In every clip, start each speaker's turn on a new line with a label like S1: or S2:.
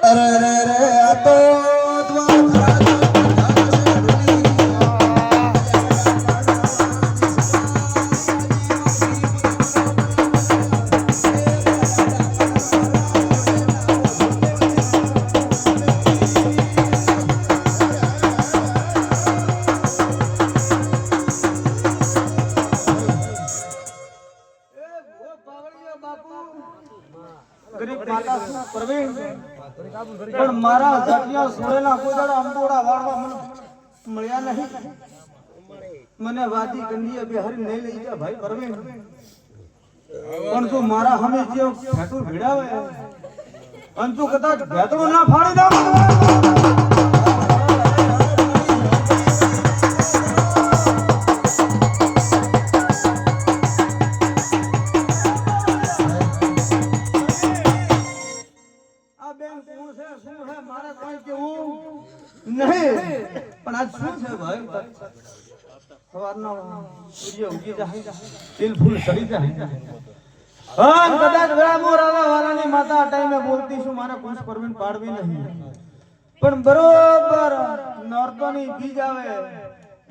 S1: અરે રે રે
S2: ગરીબ માતા છું પ્રવીણ પણ મારા જાટિયા સોળેના કોદાડા અંબોડા વાળવા મને મળ્યા નહીં. મને વાદી કંડીએ બે નહીં લઈ ગયા, ભાઈ પ્રવીણ પણ તું મારા હમે જે ભેટું ભીડાવે, અને તું કદાચ ભેતડું ના ફાડી દે બેન કોણ છે શું છે? મારે કોઈ કેવું નહીં. પણ આજ શું છે ભાઈ? સવારનો સૂર્ય ઉગી જાય. દિલ ફૂલ સડી જાય. હા કદાચ વેળા રાવા વાળાની માતા આ ટાઈમે બોલતી છું મારે કુશ પરવીન પાડવી નહીં. પણ બરોબર નોર્તોની બીજ આવે.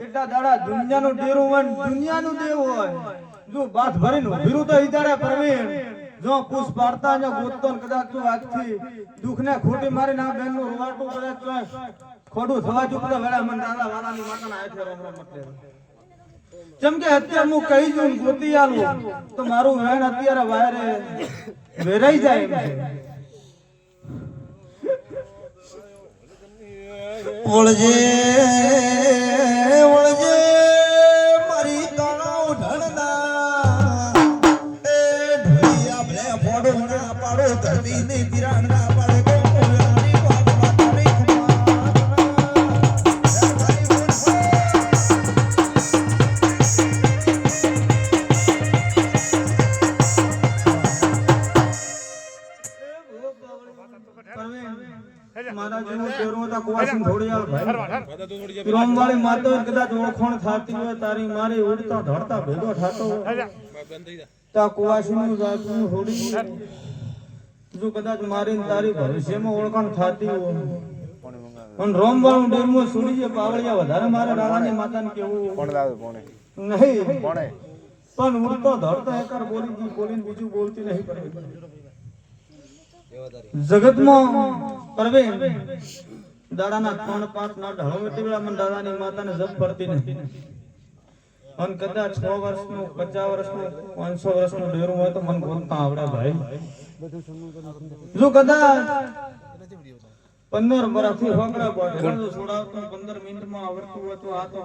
S2: એટલા દાડા દુનિયાનું ડેરું હોય ને દુનિયાનું દેવું હોય. જો બાથ ભરીને ઉભીરું તો ઈદાડે પરવીન જો પુષ પાડતા જો ગોતતો કદાચ તું આજથી દુઃખને ખોટી મારીને બેનનું રૂવાટું કદાચ ચોય ખોડું થવા ચૂકતો વેળા મને દાદા વાળાની માતાના હાથે રોમ રોમ મટલે જેમ કે અત્યારે હું કહી દઉં ને ગોતી આલું તો મારું વેણ અત્યારે વાયરે વેરાઈ જાય
S1: ઓળજે
S2: રોમવાળી માતો કદાચ ઓળખોણ થાતી હોય તારી મારી ઉડતા ધડતા ભેગો થતો હોય તા કુવાસીનું જાતનું હોડી જો કદાચ મારી તારી ભવિષ્યમાં ઓળખાણ થતી હોય. પણ રોમવાળું ડેમમાં સુડી જે પાવળિયા વધારે મારે રાણાની માતાને કેવું નહીં. પણ. તો ધરતો એકર બોલી દી બોલીને બીજું બોલતી નહીં પડે જગતમાં પ્રવીણ દાડાના ત્રણ પાંચ ના ઢળો વેળા મને દાદાની માતાને જપ પડતી નથી અને કદાચ છ વર્ષનું પચાસ વર્ષનું પાંચસો વર્ષનું ડેરું હોય તો મને બોલતા આવડે ભાઈ. જો કદાચ પંદર વર્ષથી હોકડા બોટે છોડાવતો પંદર મિનિટમાં આવડતું હોય તો આ તો